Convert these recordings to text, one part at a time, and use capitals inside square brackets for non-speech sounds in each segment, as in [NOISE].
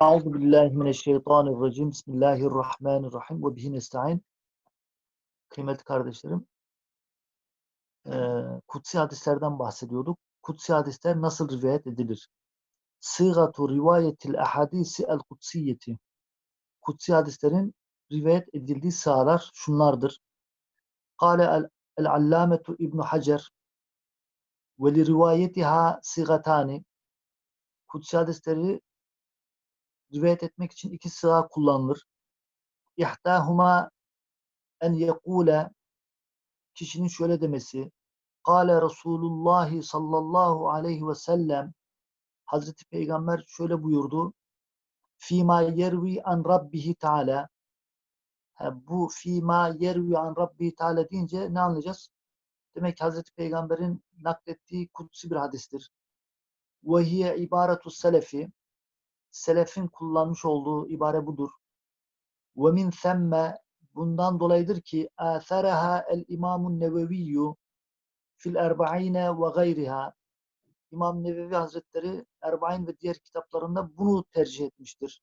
Euzu billahi mineşşeytanirracim. Bismillahirrahmanirrahim ve bihi nestaîn. Kıymetli kardeşlerim, eee, kutsi hadislerden bahsediyorduk. Kutsi hadisler nasıl rivayet edilir? Sığatu rivayetil ahadisi el kutsiyeti. Kutsi hadislerin rivayet edildiği sahalar şunlardır. Kale el-allametu İbn Hacer ve li rivayetiha sigatani. Kutsi hadisleri rivayet etmek için iki sıra kullanılır. İhtahuma en yekule kişinin şöyle demesi Kale Resulullah sallallahu aleyhi ve sellem Hazreti Peygamber şöyle buyurdu Fima yervi an Rabbihi Teala bu fima yervi an Rabbihi Teala deyince ne anlayacağız? Demek Hazreti Peygamber'in naklettiği kutsi bir hadistir. Ve hiye ibaretu selefi selefin kullanmış olduğu ibare budur. Ve min themme bundan dolayıdır ki âtheraha el İmamun Neveviyyü fil erba'ine ve gayriha İmam Nevevi Hazretleri Erba'in ve diğer kitaplarında bunu tercih etmiştir.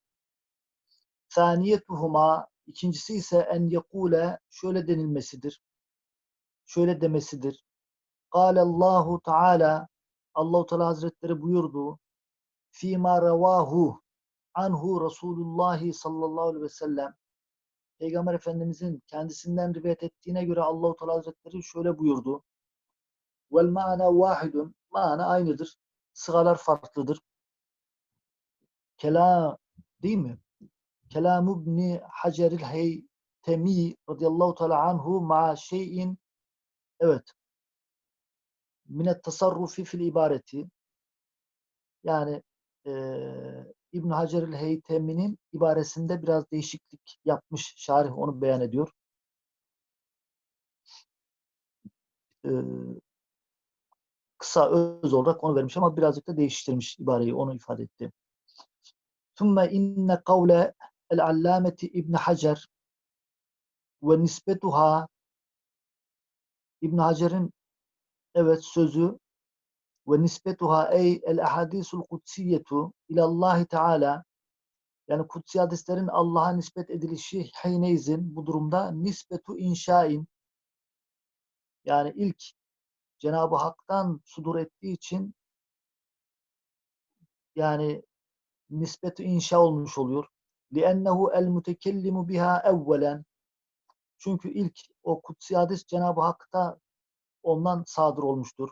Saniyetuhuma ikincisi ise en yekule şöyle denilmesidir. Şöyle demesidir. Allahu Teala Allahu Teala Hazretleri buyurdu. Fima revahu anhu Resulullah sallallahu aleyhi ve sellem Peygamber Efendimizin kendisinden rivayet ettiğine göre Allahu Teala Hazretleri şöyle buyurdu. Vel ma'na vahidun. Mana aynıdır. Sıralar farklıdır. Kelam değil mi? Kelam ibn Haceril Heytemi radıyallahu teala anhu ma şeyin Evet. Minet tasarrufi fil ibareti. Yani e, İbn Hacer el Heytemi'nin ibaresinde biraz değişiklik yapmış şarih onu beyan ediyor. E, kısa öz olarak onu vermiş ama birazcık da değiştirmiş ibareyi onu ifade etti. Thumma inne kavle el allameti İbn Hacer ve nisbetuha İbn Hacer'in evet sözü ve nisbetuha ey el ahadisul kutsiyetu ilallahi teala yani kutsi hadislerin Allah'a nispet edilişi heyneyzin bu durumda nisbetu inşain yani ilk Cenab-ı Hak'tan sudur ettiği için yani nisbetu inşa olmuş oluyor. لِأَنَّهُ الْمُتَكَلِّمُ biha evvelen Çünkü ilk o kutsi hadis Cenab-ı Hak'ta ondan sadır olmuştur.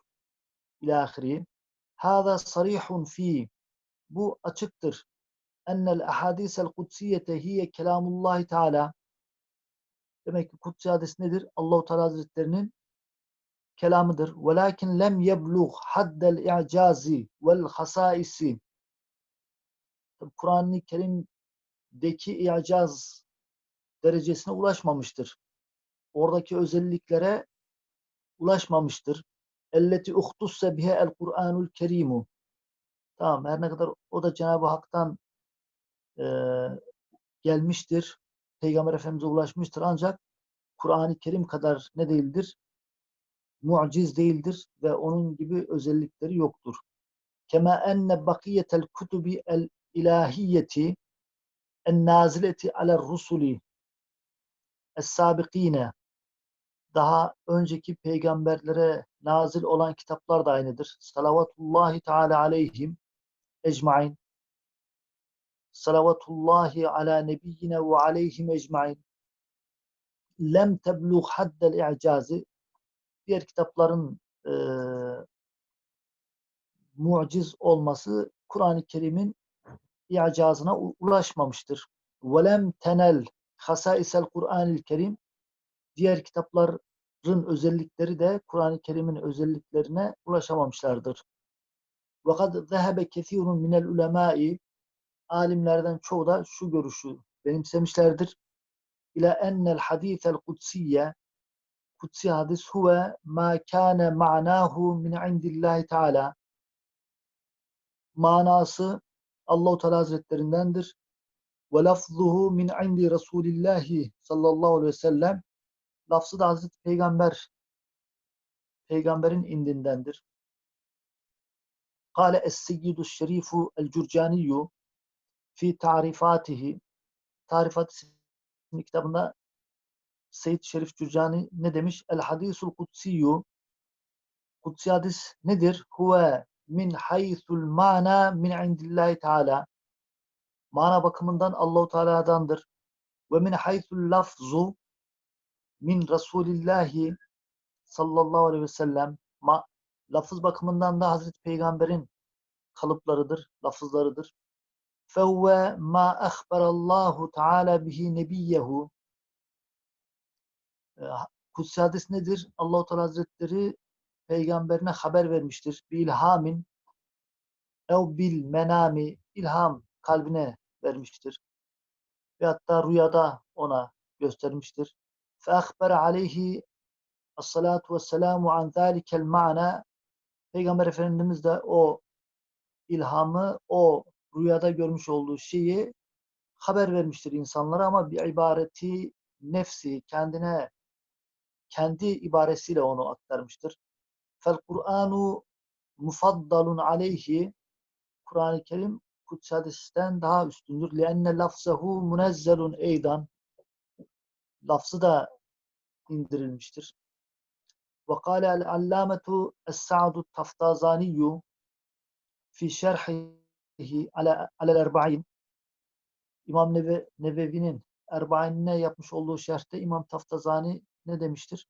İlâhiri. Hâzâ sarihun fi Bu açıktır. Ennel ahadisel kutsiyete hiye kelamullahi teala Demek ki kutsi hadis nedir? Allahu Teala Hazretlerinin kelamıdır. Velakin lem yeblugh haddel i'cazi vel hasaisi. Kur'an-ı Kerim'deki i'caz derecesine ulaşmamıştır. Oradaki özelliklere ulaşmamıştır. Elleti uhtusse bihe el Kur'anul Kerimu. Tamam her ne kadar o da Cenab-ı Hak'tan e, gelmiştir. Peygamber Efendimiz'e ulaşmıştır ancak Kur'an-ı Kerim kadar ne değildir? Muciz değildir ve onun gibi özellikleri yoktur. Kema enne bakiyetel kutubi el ilahiyeti en nazileti aler rusuli es sabikine daha önceki peygamberlere nazil olan kitaplar da aynıdır. Salavatullahi Teala aleyhim ecmain. Salavatullahi ala nebiyyine ve aleyhim ecmain. Lem teblugh haddel i'cazi. Diğer kitapların e, muciz olması Kur'an-ı Kerim'in i'cazına ulaşmamıştır. Velem tenel hasaisel Kur'an-ı Kerim diğer kitapların özellikleri de Kur'an-ı Kerim'in özelliklerine ulaşamamışlardır. Fakat zehebe kesirun minel ulemai alimlerden çoğu da şu görüşü benimsemişlerdir. İla ennel hadisel kutsiye kutsi hadis huve ma kâne ma'nahu min indillahi teala manası Allahu Teala Hazretlerindendir ve lafzuhu min indi Resulillahi sallallahu aleyhi ve sellem lafzı da Hazreti Peygamber Peygamberin indindendir. Kale Es-Seyyidu Şerifu El-Cürcaniyyu fi tarifatihi tarifat kitabında Seyyid Şerif Cürcani ne demiş? El hadisul kutsiyyu Kutsi hadis nedir? Huve min haysul mana min indillahi teala mana bakımından Allahu Teala'dandır. Ve min haysul lafzu min Resulillahi sallallahu aleyhi ve sellem ma, lafız bakımından da Hazreti Peygamber'in kalıplarıdır, lafızlarıdır. Fevve ma ehberallahu Teala bihi nebiyyehu ee, Kutsi hadis nedir? Allahu Teala Hazretleri peygamberine haber vermiştir. Bir ilhamin ev bil menami ilham kalbine vermiştir. Ve hatta rüyada ona göstermiştir. Ahbere aleyhi as-salatu vesselamu an zâlikel ma'na Peygamber Efendimiz de o ilhamı, o rüyada görmüş olduğu şeyi haber vermiştir insanlara ama bir ibareti nefsi kendine kendi ibaresiyle onu aktarmıştır. Fel Kur'anu mufaddalun aleyhi Kur'an-ı Kerim Kutsi hadisten daha üstündür. لِأَنَّ لَفْزَهُ مُنَزَّلٌ eydan Lafzı da indirilmiştir. وقال العلامة السعد التفتازاني في شرحه على على الأربعين İmam Neve, Nevevi'nin Erbain'ine yapmış olduğu şerhte İmam Taftazani ne demiştir?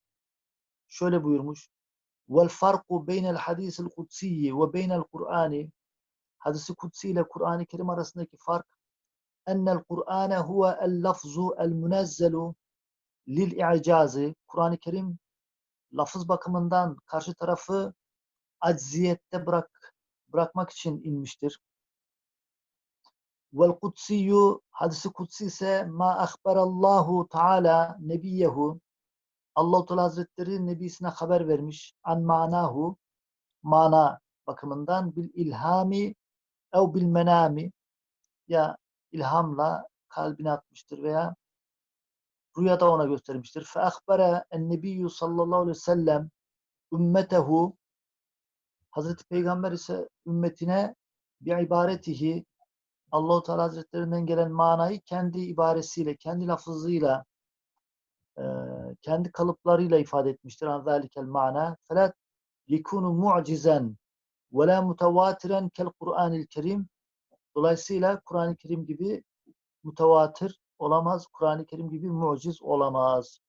Şöyle buyurmuş. Vel farku beynel hadisil kutsiyi ve beynel Kur'ani Hadisi kutsi ile Kur'an-ı Kerim arasındaki fark ennel Kur'ane huve el lafzu el münezzelu lil i'cazi Kur'an-ı Kerim lafız bakımından karşı tarafı acziyette bırak bırakmak için inmiştir. Vel kutsiyyu hadisi kutsi ise ma ahberallahu taala nebiyehu Allah-u Teala Hazretleri nebisine haber vermiş an manahu mana bakımından bil ilhami ev bil menami ya ilhamla kalbine atmıştır veya rüyada ona göstermiştir. Fe ahbere en nebiyyü sallallahu aleyhi ve sellem ümmetehu Hazreti Peygamber ise ümmetine bir ibaretihi Allahu Teala Hazretlerinden gelen manayı kendi ibaresiyle, kendi lafızıyla, kendi kalıplarıyla ifade etmiştir. Zalikel mana. Felat yekunu mu'cizen ve la mutavatiren kel Kur'anil Kerim. Dolayısıyla Kur'an-ı Kerim gibi mutavatir olamaz. Kur'an-ı Kerim gibi muciz olamaz.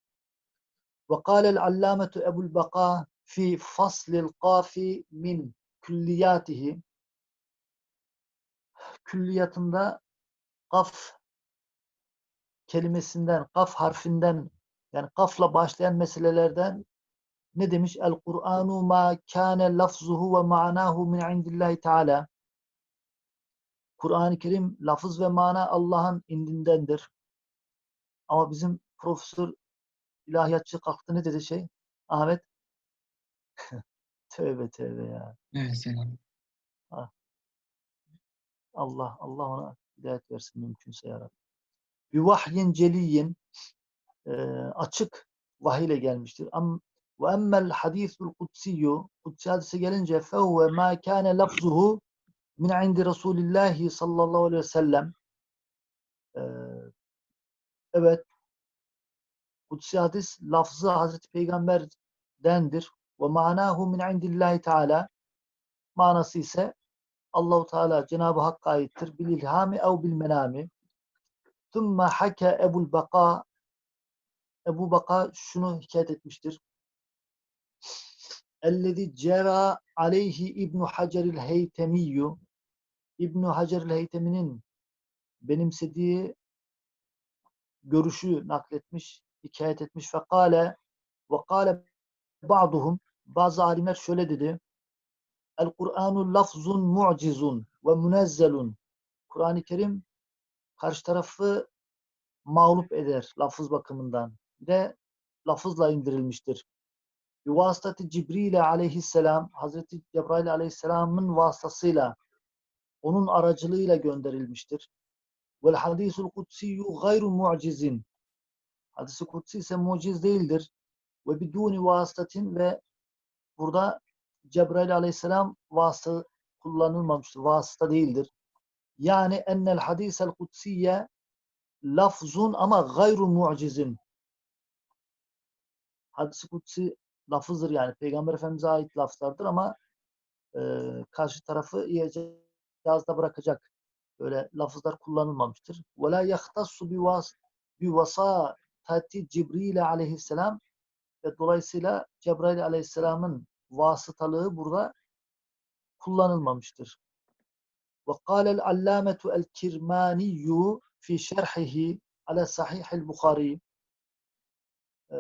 Ve kâlel allâmetu Ebul Baka fi faslil kafi min külliyatihi külliyatında kaf kelimesinden, kaf harfinden yani kafla başlayan meselelerden ne demiş? El Kur'anu ma kâne lafzuhu ve ma'nahu min indillahi teala. Kur'an-ı Kerim lafız ve mana Allah'ın indindendir. Ama bizim profesör ilahiyatçı kalktı ne dedi şey? Ahmet? [LAUGHS] tövbe tövbe ya. Evet selam. Allah Allah ona hidayet versin mümkünse ya Rabbi. Bir vahyin celiyin e, açık vahiy ile gelmiştir. Am ve emmel hadisul kutsiyyu kutsi hadise gelince fehuve ma kâne lafzuhu min indi Resulillahi sallallahu aleyhi ve sellem e, evet kutsi hadis lafzı Hazreti Peygamber'dendir ve manahu min indillahi teala manası ise Allahu Teala Cenab-ı Hakk'a aittir. Bil ilhami ev bil menami. Thumma hake Ebul Baka Ebu Baka şunu hikayet etmiştir. Ellezî cera aleyhi İbn Haceril Heytemiyyu İbn Haceril Heytemi'nin benimsediği görüşü nakletmiş, hikayet etmiş ve kâle ve bazı alimler şöyle dedi. El Kur'anu lafzun mu'cizun ve münezzelun. Kur'an-ı Kerim karşı tarafı mağlup eder lafız bakımından. De lafızla indirilmiştir. Bir vasıtatı Cibril aleyhisselam, Hazreti Cebrail aleyhisselamın vasıtasıyla, onun aracılığıyla gönderilmiştir. Vel hadisul kutsiyyu gayru mu'cizin. Hadisi kutsi ise muciz değildir. Ve biduni vasıtatin ve burada Cebrail aleyhisselam vasıta kullanılmamıştır. Vasıta değildir. Yani ennel hadisel kutsiye lafzun ama gayru mucizin. Hadis-i kutsi lafızdır yani. Peygamber Efendimiz'e ait laflardır ama e, karşı tarafı icazda bırakacak böyle lafızlar kullanılmamıştır. Yahtassu bi vasatati Cibril aleyhisselam ve dolayısıyla Cebrail aleyhisselamın vasıtalığı burada kullanılmamıştır. Allâmetu el kirmaniyyu fi şerhihi ala sahihil Bukhari ee,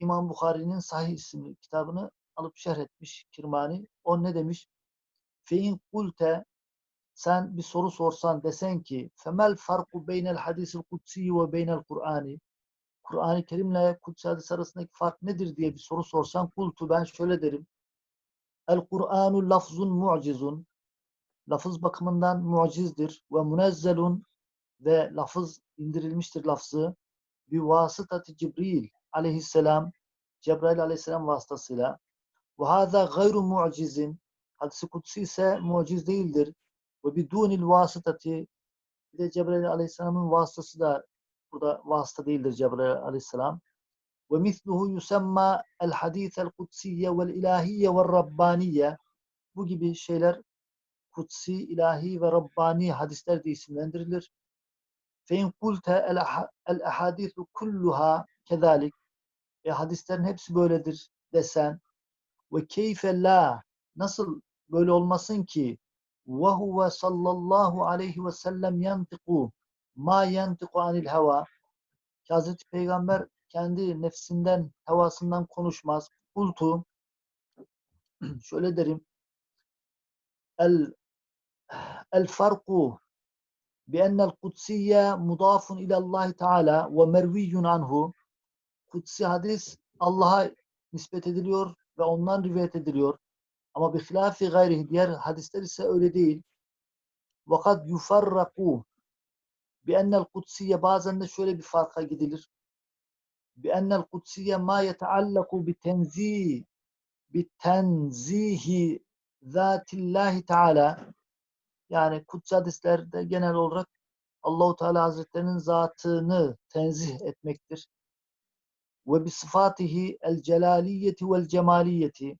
İmam Bukhari'nin Sahih isimli kitabını alıp şerh etmiş Kirmani. O ne demiş? Fein kulte sen bir soru sorsan desen ki femel farku beynel hadisil kutsi ve beynel Kur'ani Kur'an-ı Kerim'le kutsi hadis arasındaki fark nedir diye bir soru sorsan kultu ben şöyle derim. El Kur'anu lafzun mu'cizun lafız bakımından mucizdir ve munezzelun ve lafız indirilmiştir lafzı bi vasıtati Cibril aleyhisselam Cebrail aleyhisselam vasıtasıyla ve hâzâ gayru mu'cizin. Hadisi kutsi ise muciz değildir. Ve bidûnil vasıtati bir de Cebrail aleyhisselamın vasıtası da burada vasıta değildir Cebrail aleyhisselam. Ve misluhu yusemma el hadîsel kutsiye vel ilahiyye ve rabbaniye bu gibi şeyler kutsi, ilahi ve rabbani hadisler de isimlendirilir. Fe kulte el ahadithu kulluha kezalik e, hadislerin hepsi böyledir desen ve keyfe la nasıl böyle olmasın ki? Ve huve sallallahu aleyhi ve sellem yantiku ma yantiku anil heva. Ki Hazreti Peygamber kendi nefsinden, hevasından konuşmaz. Kultu [CLEARS THROAT] şöyle derim el el farku bi ennel kutsiye mudafun ilallahi teala ve merviyyun anhu kutsi hadis Allah'a nispet ediliyor ve ondan rivayet ediliyor. Ama bir hilafi gayri diğer hadisler ise öyle değil. Vakat yufarraku bi ennel kutsiye bazen de şöyle bir farka gidilir. Bi ennel kutsiye ma yeteallaku bi tenzih bi tenzihi zatillahi teala yani kutsi hadislerde genel olarak Allahu Teala Hazretlerinin zatını tenzih etmektir ve bi sıfatihi el celaliyeti vel cemaliyeti.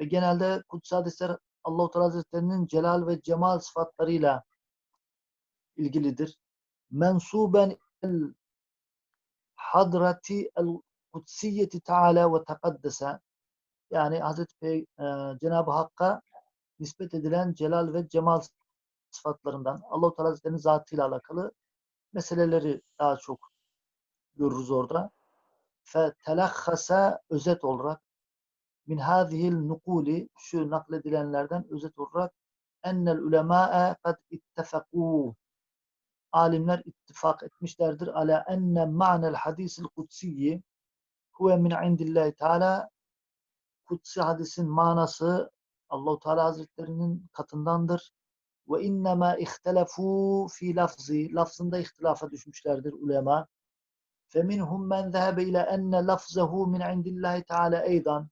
Ve genelde kutsi hadisler Allah-u Teala Hazretlerinin celal ve cemal sıfatlarıyla ilgilidir. Mensuben el hadrati el kutsiyeti Teala ve tekaddese yani Hazreti Pey e, Cenab-ı Hakk'a nispet edilen celal ve cemal sıfatlarından Allah-u Teala Hazretleri'nin zatıyla alakalı meseleleri daha çok görürüz orada fetelakhasa özet olarak min hâzihil nukuli şu nakledilenlerden özet olarak ennel ulemâe kad ittefekû. Alimler ittifak etmişlerdir. Ala enne ma'nel hadisil kutsiyyi huve min indillahi teala kutsi hadisin manası Allahu Teala Hazretlerinin katındandır. Ve innema ihtelefu fi lafzi lafzında ihtilafa düşmüşlerdir ulema. فَمِنْهُمْ مَنْ ذَهَبَ إِلَى أَنَّ لَفْزَهُ مِنْ عِنْدِ اللّٰهِ تَعَالَى اَيْضًا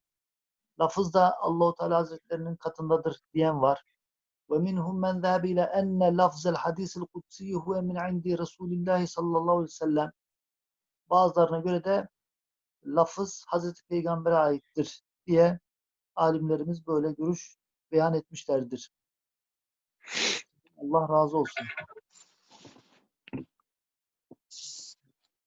Lafız da Allahu Teala Hazretlerinin katındadır diyen var. وَمِنْهُمْ مَنْ ذَهَبَ إِلَى أَنَّ لَفْزَ الْحَدِيثِ الْقُدْسِيِّ هُوَ مِنْ عِنْدِ رَسُولِ اللّٰهِ sallallahu aleyhi ve sellem Bazılarına göre de lafız Hazreti Peygamber'e aittir diye alimlerimiz böyle görüş beyan etmişlerdir. Allah razı olsun.